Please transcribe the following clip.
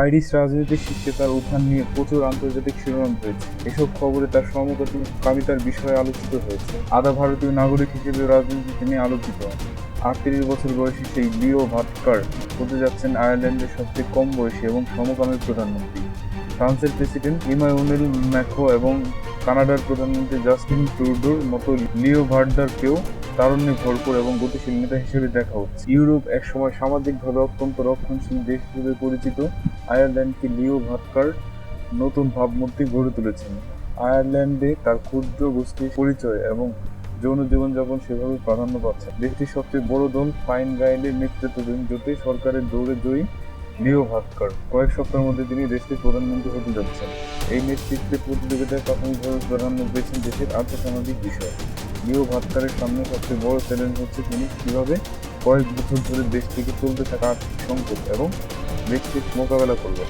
Irish রাজনৈতিক শীর্ষে তার উত্থান নিয়ে প্রচুর আন্তর্জাতিক শিরোনাম হয়েছে। এসব খবরে তার সমকামিতার বিষয়ে আলোচিত হয়েছে। আধা ভারতীয় নাগরিক হিসেবে রাজনীতিতে নিয়ে আলোচিত আটত্রিশ বছর বয়সী সেই লিও ভাটকার হতে যাচ্ছেন আয়ারল্যান্ডের সবচেয়ে কম বয়সী এবং সমকামী প্রধানমন্ত্রী। ফ্রান্সের প্রেসিডেন্ট ইমানুয়েল ম্যাক্রো এবং কানাডার প্রধানমন্ত্রী জাস্টিন ট্রুডোর মতো লিও ভার্ডারকেও তারুণ্যে ভরপুর এবং গতিশীল নেতা হিসেবে দেখা হচ্ছে। ইউরোপ একসময় সামাজিকভাবে অত্যন্ত রক্ষণশীল দেশ হিসেবে পরিচিত। আয়ারল্যান্ডকে লিও ভাটকার নতুন ভাবমূর্তি গড়ে তুলেছেন। আয়ারল্যান্ডে তার ক্ষুদ্র গোষ্ঠীর পরিচয় এবং যৌন জীবনযাপন সেভাবে প্রাধান্য পাচ্ছে। দেশটির সবচেয়ে বড় দল ফাইন গাইলের নেতৃত্বাধীন জোটে সরকারের দৌড়ে জয়ী লিও ভাটকার। কয়েক সপ্তাহের মধ্যে তিনি দেশটির প্রধানমন্ত্রী হতে যাচ্ছেন। এই নেতৃত্বে প্রতিযোগিতায় প্রাথমিকভাবে প্রাধান্য পেয়েছেন দেশের আর্থসামাজিক বিষয়। লিও ভাটকারের সামনে সবচেয়ে বড় চ্যালেঞ্জ হচ্ছে তিনি কীভাবে কয়েক বছর ধরে দেশটিকে চলতে থাকা আর্থিক সংকট এবং ব্রেক্সিট মোকাবেলা করবেন